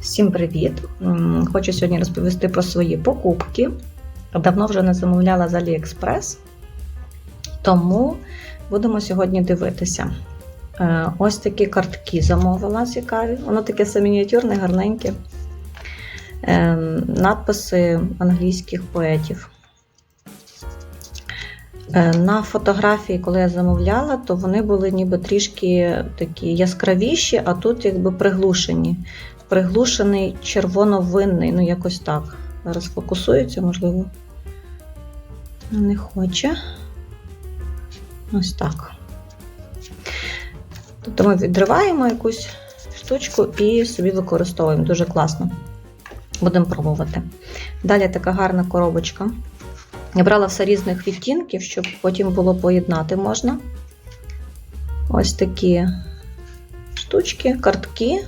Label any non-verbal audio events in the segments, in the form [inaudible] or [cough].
Всім привіт! Хочу сьогодні розповісти про свої покупки. Давно вже не замовляла з AliExpress, тому будемо сьогодні дивитися. Е, Ось такі картки замовила цікаві. Воно таке все мініатюрне, гарненьке. Е, Надписи англійських поетів. Е, На фотографії, коли я замовляла, то вони були ніби трішки такі яскравіші, а тут якби приглушені. Приглушений червоно-винний, ну якось так. Зараз фокусується, можливо. Не хоче. Ось так. Тобто ми відриваємо якусь штучку і собі використовуємо. Дуже класно. Будемо пробувати. Далі така гарна коробочка. Я брала все різних відтінків, щоб потім було поєднати можна. Ось такі штучки, картки.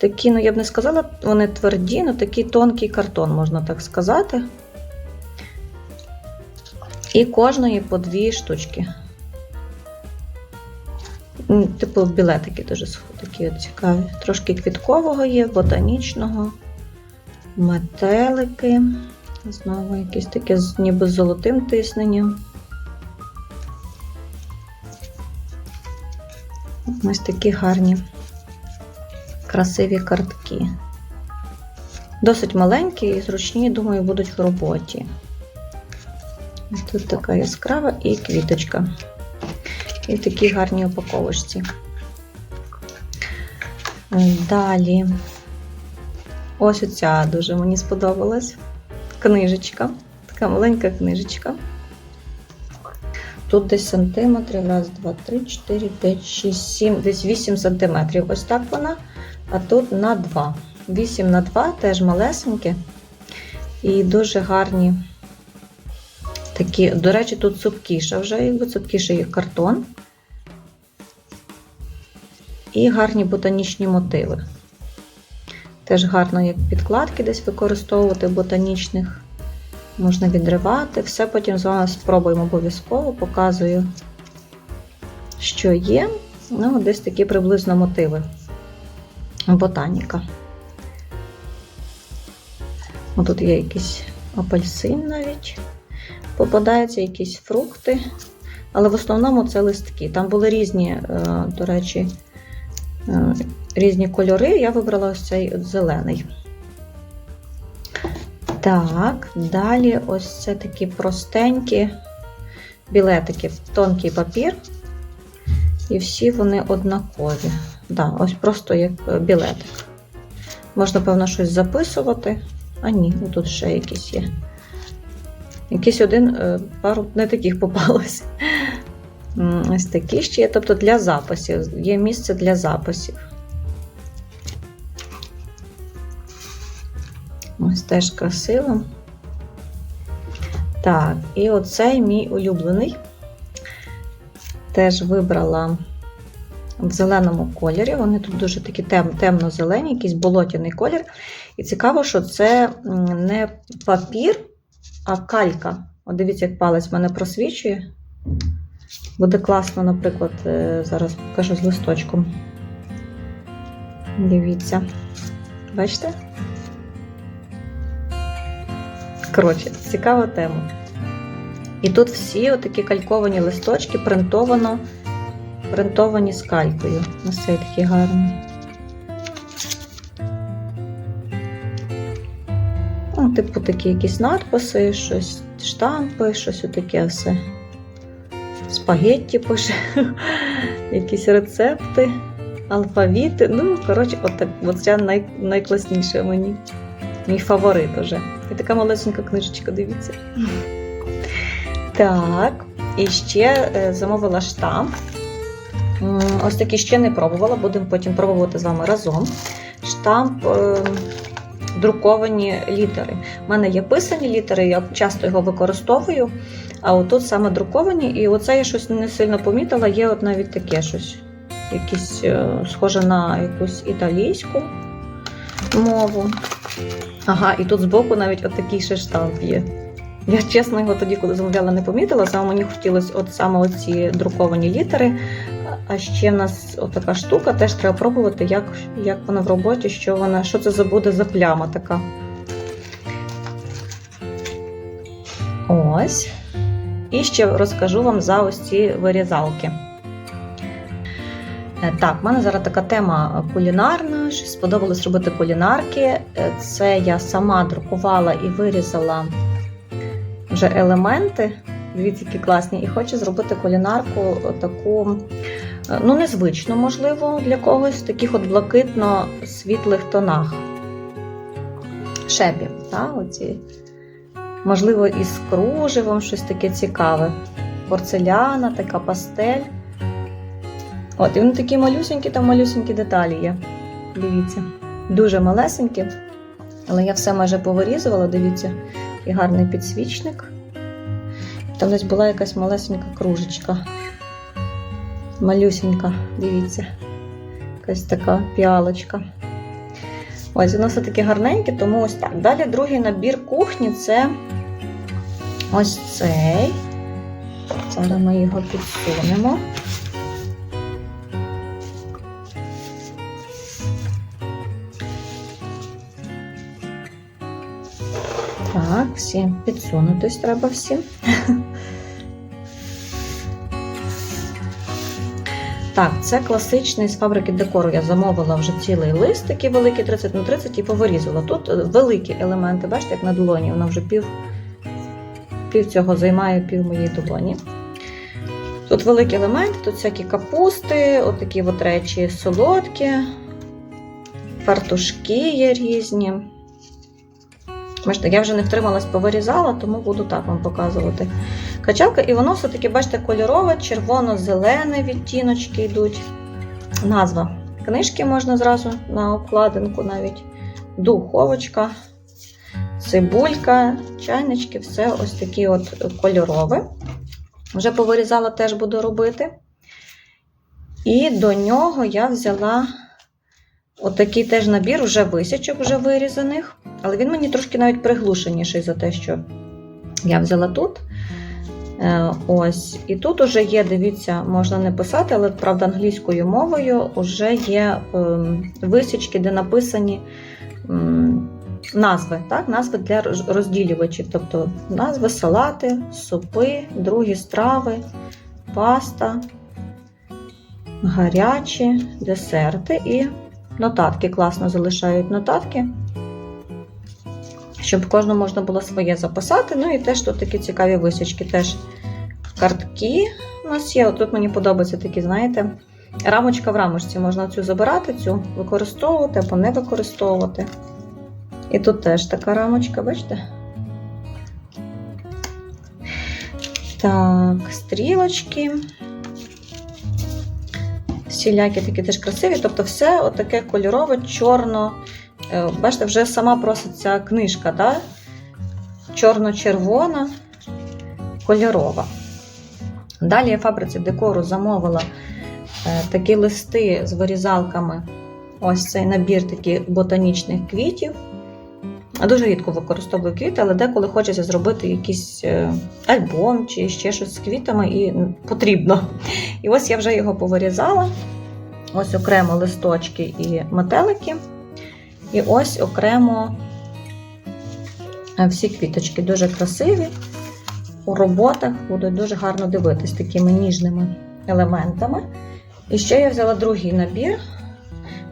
Такі, ну я б не сказала, вони тверді, ну такий тонкий картон, можна так сказати. І кожної по дві штучки. Типу білетики дуже такі от цікаві. Трошки квіткового є, ботанічного, метелики. Знову якісь таке ніби з золотим тисненням. Ось такі гарні, красиві картки. Досить маленькі і зручні, думаю, будуть в роботі. Тут така яскрава і квіточка. І в такій гарній упаковочці. Далі. Ось оця дуже мені сподобалась книжечка. Така маленька книжечка. Тут десь сантиметрів. Раз, два, три, чотири, п'ять, шість, сім, десь 8 сантиметрів. Ось так вона. А тут на 2. 8 на 2, теж малесенькі. І дуже гарні. Такі, до речі, тут цупкіша вже, якби цупкіший є картон. І гарні ботанічні мотиви. Теж гарно, як підкладки десь використовувати ботанічних. Можна відривати. Все потім з вами спробуємо обов'язково, показую, що є. Ну, десь такі приблизно мотиви. Ботаніка. Тут є якийсь апельсин навіть. Попадаються якісь фрукти. Але в основному це листки. Там були різні, е, до речі, е, різні кольори. Я вибрала ось цей зелений. Так, далі ось це такі простенькі білетики, тонкий папір. І всі вони однакові. Да, ось просто як е, білетик. Можна, певно, щось записувати. А ні, тут ще якісь є. Якийсь один, е, пару не таких попалось. Ось такі ще є. Тобто для записів. Є місце для записів. Ось теж красиво. Так, і оцей мій улюблений. Теж вибрала в зеленому кольорі. Вони тут дуже такі тем, темно-зелені, якийсь болотяний колір. І цікаво, що це не папір, а калька. От дивіться, як палець мене просвічує. Буде класно, наприклад, е, зараз покажу з листочком. Дивіться. Бачите? Коротше, цікава тема. І тут всі отакі кальковані листочки принтовано, принтовані з калькою. Ось цей такий. Ну, типу такі якісь надписи, щось штампи, щось отаке все. Спагетті пише, [laughs] якісь рецепти, алфавіти. Ну, коротше, от, от ця най, найкласніша мені. Мій фаворит уже. І така малесенька книжечка, дивіться. Так, і ще е, замовила штамп. Ось такий ще не пробувала, будемо потім пробувати з вами разом. Штамп е, друковані літери. У мене є писані літери, я часто його використовую, а отут саме друковані, і оце я щось не сильно помітила, є от навіть таке щось. Якісь е, схоже на якусь італійську мову. Ага, і тут збоку навіть отакий ще штамп є. Я чесно його тоді, коли замовляла, не помітила. Саме мені хотілося от саме оці друковані літери. А ще в нас така штука, теж треба пробувати, як, як вона в роботі, що вона, що це за буде за пляма така. Ось. І ще розкажу вам за ось ці вирізалки. Е, Так, в мене зараз така тема кулінарна. Щось сподобалось робити кулінарки. Е, Це я сама друкувала і вирізала вже елементи. Дивіться, які класні. І хочу зробити кулінарку таку, ну, незвичну, можливо, для когось, в таких от блакитно-світлих тонах. Шебі, так, оці. Можливо, із кружевом щось таке цікаве. Порцеляна, така пастель. От, і вони такі малюсенькі, там малюсенькі деталі є. Дивіться. Дуже малесенькі. Але я все майже повирізувала, дивіться, і гарний підсвічник. Там десь була якась малесенька кружечка. Малюсенька, дивіться. Якась така піалочка. Ось, воно все таки гарненьке, тому ось так. Далі другий набір кухні це ось цей. Зараз ми його підсунемо. Так, всі підсунутись треба всім. [laughs] Так, це класичний з фабрики декору. Я замовила вже цілий лист, такий великий 30 на 30 і повирізала. Тут е, великі елементи, бачите, як на долоні, воно вже пів, пів цього займає пів моєї долоні. Тут великі елементи, тут всякі капусти, отакі от речі солодкі, фартушки є різні. Бачите, я вже не втрималась, повирізала, тому буду так вам показувати. Качалка, і воно все-таки, бачите, кольорове, червоно-зелене відтіночки йдуть. Назва книжки можна зразу на обкладинку навіть. Духовочка, цибулька, чайнички, все ось такі от кольорове. Вже повирізала, теж буду робити. І до нього я взяла отакий теж набір вже висячок, вже вирізаних. Але він мені трошки навіть приглушеніший за те, що я взяла тут. Е, Ось. І тут уже є, дивіться, можна не писати, але правда англійською мовою вже є ем, висічки, де написані ем, назви, так? назви для розділювачів. Тобто назви салати, супи, другі страви, паста, гарячі, десерти і нотатки. Класно залишають нотатки щоб кожну можна було своє записати. Ну і теж тут такі цікаві висічки, теж картки у нас є. Тут мені подобаються такі, знаєте, рамочка в рамочці. Можна цю забирати, цю використовувати або не використовувати. І тут теж така рамочка, бачите? Так, стрілочки. Всілякі такі теж красиві. Тобто, все отаке кольорове, чорно. Е, Бачите, вже сама проситься книжка, да? чорно-червона, кольорова. Далі я фабриці декору замовила е, такі листи з вирізалками. Ось цей набір таких ботанічних квітів. Дуже рідко використовую квіти, але деколи хочеться зробити якийсь е, альбом чи ще щось з квітами і потрібно. І ось я вже його повирізала. Ось окремо листочки і метелики. І ось окремо е, всі квіточки дуже красиві. У роботах будуть дуже гарно дивитись такими ніжними елементами. І ще я взяла другий набір.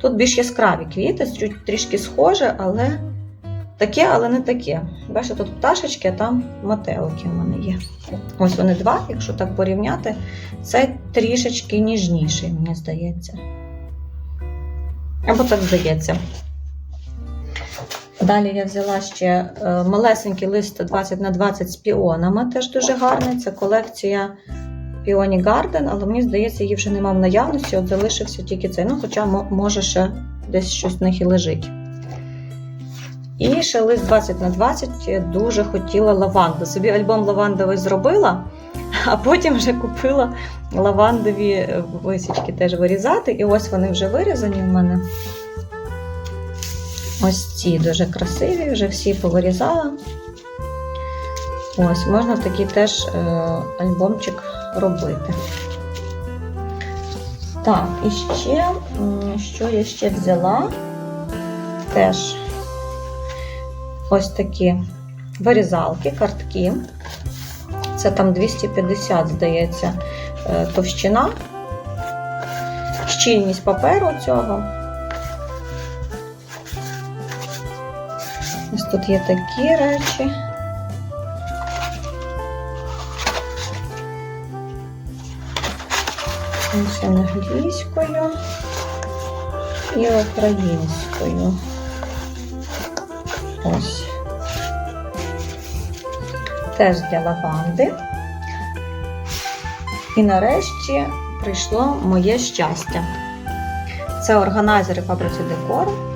Тут більш яскраві квіти, трішки схоже, але таке, але не таке. Бачите, тут пташечки, а там метелики в мене є. Ось вони два, якщо так порівняти, це трішечки ніжніший, мені здається. Або так здається. Далі я взяла ще е, малесенький лист 20 на 20 з піонами, теж дуже гарний. Це колекція Peony Garden, але мені здається, її вже нема в наявності, от залишився тільки цей. Ну, хоча може ще десь щось в них і лежить. І ще лист 20 на 20 я дуже хотіла лаванду. Собі альбом лавандовий зробила, а потім вже купила лавандові е, висічки теж вирізати. І ось вони вже вирізані в мене. Ось ці дуже красиві, вже всі повирізала. Ось, можна такий теж е, альбомчик робити. Так, і ще, що я ще взяла? Теж ось такі вирізалки, картки. Це там 250, здається, е, товщина. Щільність паперу цього. Тут є такі речі. Ось англійською і українською. Ось. Теж для лаванди. І нарешті прийшло моє щастя. Це органайзери фабриці декору.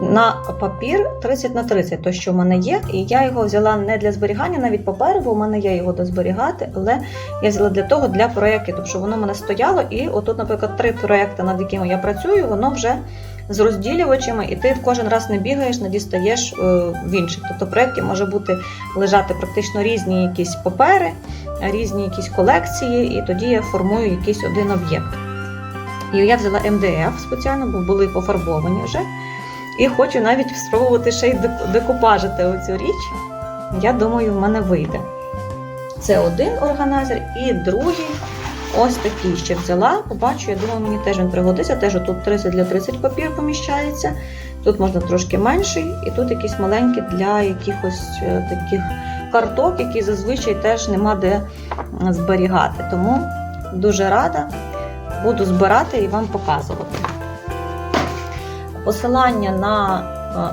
На папір 30 на 30, то що в мене є, і я його взяла не для зберігання, навіть паперу, бо в мене є його до зберігати, але я взяла для того для проєктів, тобто воно в мене стояло, і отут, наприклад, три проєкти, над якими я працюю, воно вже з розділювачами, і ти кожен раз не бігаєш, не дістаєш е, в інших. Тобто в проєкті може бути лежати практично різні якісь папери, різні якісь колекції, і тоді я формую якийсь один об'єкт. І я взяла МДФ спеціально, бо були пофарбовані вже. І хочу навіть спробувати ще й деку- декупажити оцю річ. Я думаю, в мене вийде. Це один органайзер, і другий ось такий ще взяла. Побачу, я думаю, мені теж він пригодиться. Теж тут 30 для 30 папір поміщається. Тут можна трошки менший, і тут якийсь маленький для якихось е, таких карток, які зазвичай теж нема де зберігати. Тому дуже рада буду збирати і вам показувати. Посилання на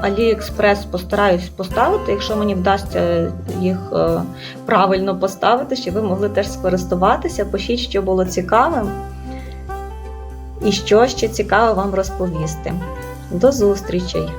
е, AliExpress постараюсь поставити, якщо мені вдасться їх е, правильно поставити, щоб ви могли теж скористуватися. Пишіть, що було цікавим і що ще цікаво вам розповісти. До зустрічей!